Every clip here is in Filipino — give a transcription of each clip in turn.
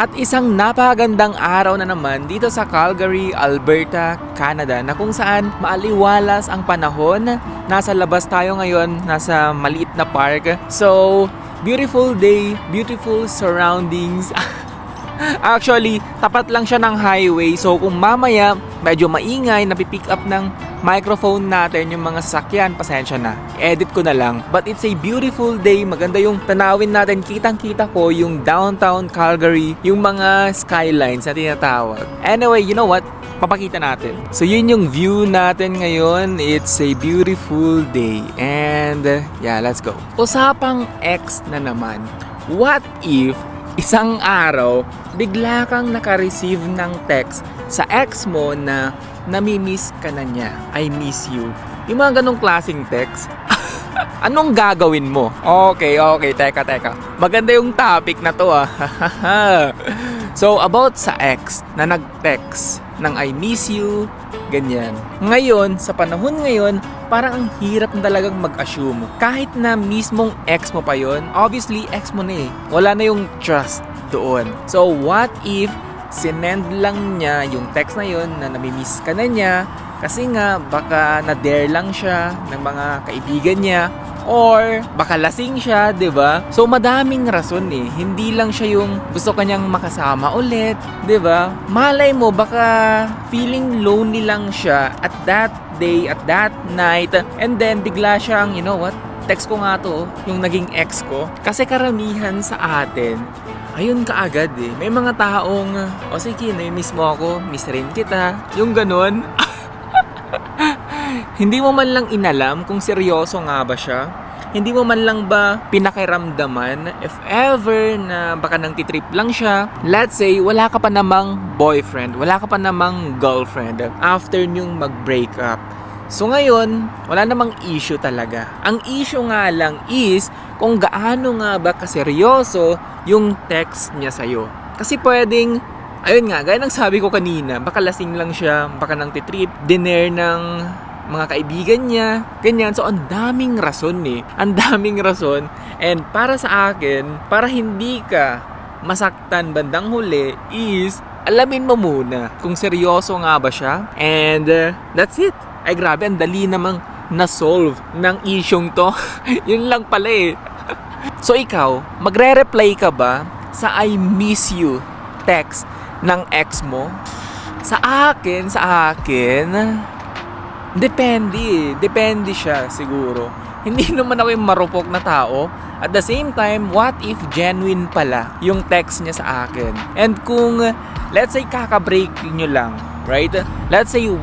At isang napagandang araw na naman dito sa Calgary, Alberta, Canada na kung saan maaliwalas ang panahon. Nasa labas tayo ngayon, nasa maliit na park. So, beautiful day, beautiful surroundings. Actually, tapat lang siya ng highway. So kung mamaya medyo maingay, napipick up ng microphone natin yung mga sasakyan, pasensya na. Edit ko na lang. But it's a beautiful day. Maganda yung tanawin natin. Kitang-kita ko yung downtown Calgary, yung mga skylines na tinatawag. Anyway, you know what? Papakita natin. So yun yung view natin ngayon. It's a beautiful day. And yeah, let's go. Usapang X na naman. What if isang araw, bigla kang naka-receive ng text sa ex mo na namimiss ka na niya. I miss you. Yung mga ganong klaseng text, anong gagawin mo? Okay, okay, teka, teka. Maganda yung topic na to ah. so, about sa ex na nag-text ng I miss you, ganyan. Ngayon, sa panahon ngayon, parang ang hirap na talagang mag-assume. Kahit na mismong ex mo pa yon, obviously ex mo na eh. Wala na yung trust doon. So, what if sinend lang niya yung text na yon na namimiss ka na niya kasi nga baka na-dare lang siya ng mga kaibigan niya or baka lasing siya, 'di ba? So madaming rason eh. Hindi lang siya yung gusto kanyang makasama ulit, 'di ba? Malay mo baka feeling lonely lang siya at that day, at that night, and then bigla siyang, you know what? Text ko nga to, yung naging ex ko. Kasi karamihan sa atin, ayun kaagad eh. May mga taong, o sige, nai-miss mo ako, miss rin kita. Yung ganun. Hindi mo man lang inalam kung seryoso nga ba siya. Hindi mo man lang ba pinakiramdaman if ever na baka nang titrip lang siya. Let's say, wala ka pa namang boyfriend, wala ka pa namang girlfriend after nyong mag-break up. So ngayon, wala namang issue talaga. Ang issue nga lang is kung gaano nga ba kaseryoso yung text niya sa'yo. Kasi pwedeng Ayun nga, gaya ng sabi ko kanina, baka lasing lang siya, baka nang titrip, dinner ng mga kaibigan niya, ganyan. So, ang daming rason eh. Ang daming rason. And para sa akin, para hindi ka masaktan bandang huli is alamin mo muna kung seryoso nga ba siya. And uh, that's it. Ay grabe, ang dali namang na-solve ng isyong to. Yun lang pala eh. So ikaw, magre-reply ka ba sa I miss you text ng ex mo? Sa akin, sa akin, depende eh. Depende siya siguro. Hindi naman ako yung marupok na tao. At the same time, what if genuine pala yung text niya sa akin? And kung, let's say, kaka-break nyo lang, right? Let's say 1,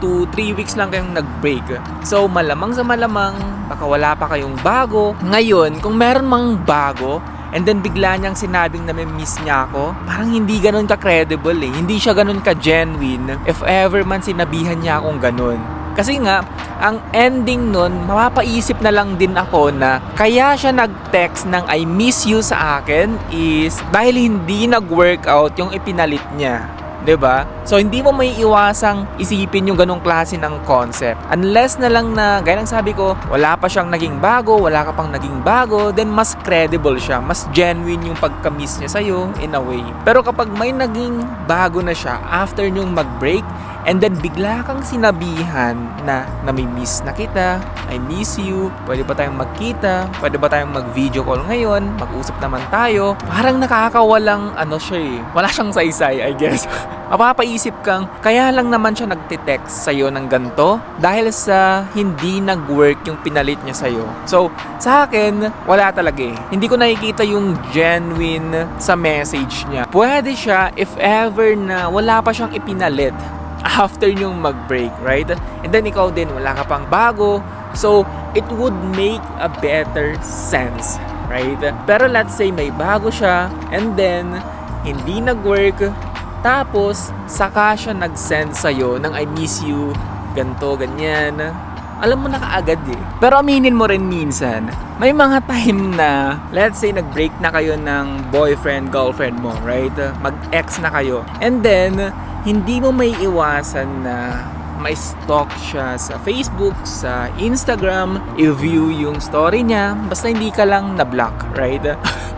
2, 3 weeks lang kayong nag-break. So, malamang sa malamang, baka wala pa kayong bago. Ngayon, kung meron mang bago, and then bigla niyang sinabing na may miss niya ako, parang hindi ganun ka-credible eh. Hindi siya ganun ka-genuine if ever man sinabihan niya akong ganun. Kasi nga, ang ending nun, mapapaisip na lang din ako na kaya siya nag-text ng I miss you sa akin is dahil hindi nag-workout yung ipinalit niya. ba? So hindi mo may iwasang isipin yung ganong klase ng concept. Unless na lang na gaya ng sabi ko, wala pa siyang naging bago, wala ka pang naging bago, then mas credible siya, mas genuine yung pagka-miss niya sa in a way. Pero kapag may naging bago na siya after nyong mag-break, And then bigla kang sinabihan na namimiss na kita, I miss you, pwede ba tayong magkita, pwede ba tayong mag-video call ngayon, mag-usap naman tayo. Parang nakakawalang ano siya eh, wala siyang saysay I guess. Mapapaisip kang, kaya lang naman siya nagtitext sa'yo ng ganto dahil sa hindi nag-work yung pinalit niya sa'yo. So, sa akin, wala talaga eh. Hindi ko nakikita yung genuine sa message niya. Pwede siya if ever na wala pa siyang ipinalit after nyong mag-break, right? And then ikaw din, wala ka pang bago. So, it would make a better sense, right? Pero let's say may bago siya and then hindi nag-work tapos saka siya nag-send sa'yo ng I miss you, ganto, ganyan. Alam mo na kaagad eh. Pero aminin mo rin minsan, may mga time na, let's say nag-break na kayo ng boyfriend, girlfriend mo, right? Mag-ex na kayo. And then, hindi mo may iwasan na may stalk siya sa Facebook, sa Instagram, i-view yung story niya, basta hindi ka lang na-block, right?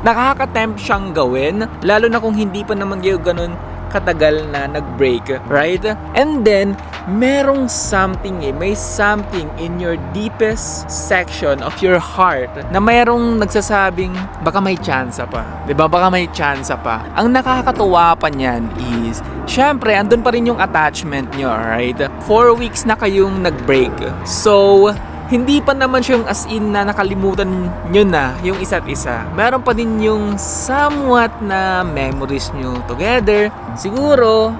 nakaka-tempt siyang gawin, lalo na kung hindi pa naman kayo ganun katagal na nag-break, right? And then, merong something eh, may something in your deepest section of your heart na merong nagsasabing baka may chance pa. ba? Baka may chance pa. Ang nakakatuwa pa niyan is, syempre, andun pa rin yung attachment nyo, right? Four weeks na kayong nag-break. So, hindi pa naman siya yung as in na nakalimutan nyo na yung isa't isa. Meron pa din yung somewhat na memories nyo together. Siguro,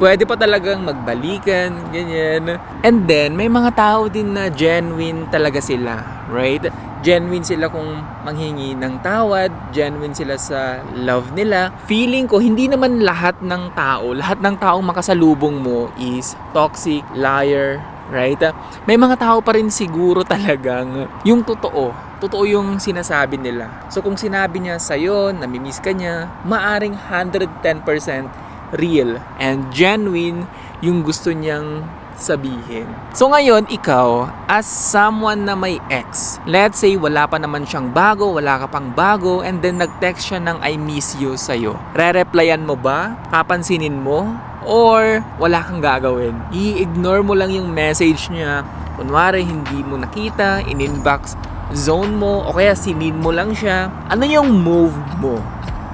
pwede pa talagang magbalikan, ganyan. And then, may mga tao din na genuine talaga sila, right? Genuine sila kung manghingi ng tawad, genuine sila sa love nila. Feeling ko, hindi naman lahat ng tao, lahat ng taong makasalubong mo is toxic, liar, right? May mga tao pa rin siguro talagang yung totoo. Totoo yung sinasabi nila. So kung sinabi niya sa'yo, namimiss ka niya, maaring 110% real and genuine yung gusto niyang sabihin. So ngayon, ikaw, as someone na may ex, let's say wala pa naman siyang bago, wala ka pang bago, and then nag-text siya ng I miss you sa'yo. Re-replyan mo ba? Papansinin mo? Or wala kang gagawin? I-ignore mo lang yung message niya. Kunwari, hindi mo nakita, in-inbox zone mo, o kaya sinin mo lang siya. Ano yung move mo?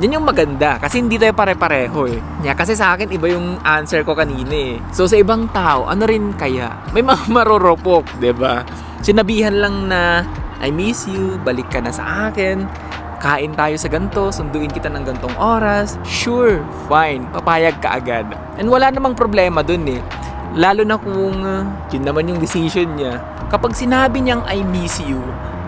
Yan yung maganda kasi hindi tayo pare-pareho eh. Yeah, kasi sa akin iba yung answer ko kanina eh. So sa ibang tao, ano rin kaya? May mga maroropok, 'di ba? Sinabihan lang na I miss you, balik ka na sa akin. Kain tayo sa ganto, sunduin kita ng gantong oras. Sure, fine, papayag ka agad. And wala namang problema dun eh. Lalo na kung uh, yun naman yung decision niya. Kapag sinabi niyang I miss you,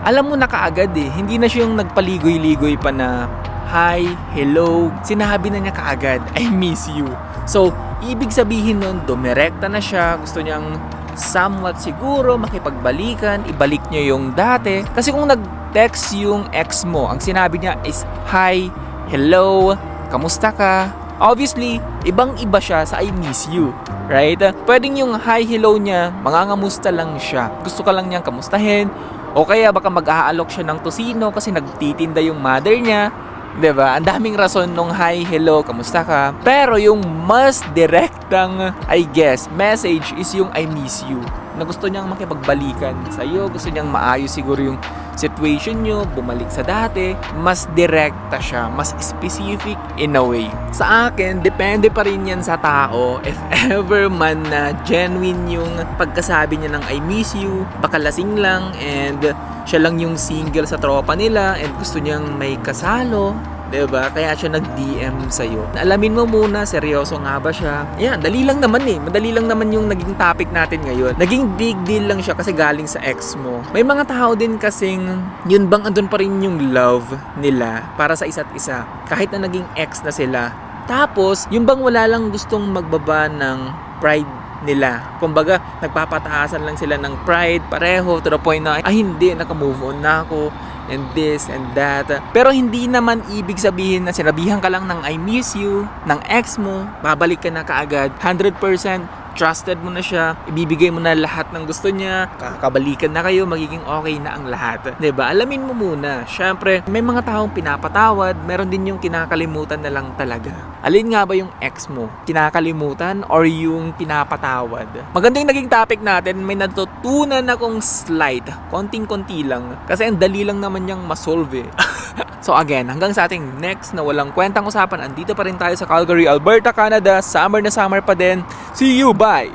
alam mo na kaagad eh. Hindi na siya yung nagpaligoy-ligoy pa na hi, hello. Sinabi na niya kaagad, I miss you. So, ibig sabihin nun, dumirekta na siya. Gusto niyang somewhat siguro makipagbalikan, ibalik niya yung dati. Kasi kung nag-text yung ex mo, ang sinabi niya is, hi, hello, kamusta ka? Obviously, ibang-iba siya sa I miss you. Right? Pwedeng yung hi, hello niya, mangangamusta lang siya. Gusto ka lang niyang kamustahin. O kaya baka mag-aalok siya ng tosino kasi nagtitinda yung mother niya. 'Di ba? Ang daming rason nung hi, hello, kamusta ka? Pero yung mas direktang, I guess, message is yung I miss you. Na gusto niyang makipagbalikan sa iyo, gusto niyang maayos siguro yung situation nyo, bumalik sa dati, mas direkta siya, mas specific in a way. Sa akin, depende pa rin yan sa tao. If ever man na genuine yung pagkasabi niya ng I miss you, baka lasing lang and siya lang yung single sa tropa nila and gusto niyang may kasalo, 'di ba? Kaya siya nag-DM sa iyo. Alamin mo muna seryoso nga ba siya. Yan, dali lang naman eh. Madali lang naman yung naging topic natin ngayon. Naging big deal lang siya kasi galing sa ex mo. May mga tao din kasing yun bang andun pa rin yung love nila para sa isa't isa kahit na naging ex na sila. Tapos, yung bang wala lang gustong magbaba ng pride nila. Kumbaga, nagpapataasan lang sila ng pride pareho to the point na, ay hindi, nakamove on na ako and this and that. Pero hindi naman ibig sabihin na sinabihan ka lang ng I miss you, ng ex mo, babalik ka na kaagad. 100% trusted mo na siya, ibibigay mo na lahat ng gusto niya, kakabalikan na kayo, magiging okay na ang lahat. ba? Alamin mo muna. Syempre, may mga taong pinapatawad, meron din yung kinakalimutan na lang talaga. Alin nga ba yung ex mo? Kinakalimutan or yung pinapatawad? Magandang naging topic natin, may natutunan akong slight, konting-konti lang. Kasi ang dali lang naman niyang masolve eh. So again, hanggang sa ating next na walang kwentang usapan, andito pa rin tayo sa Calgary, Alberta, Canada. Summer na summer pa din. See you, bye!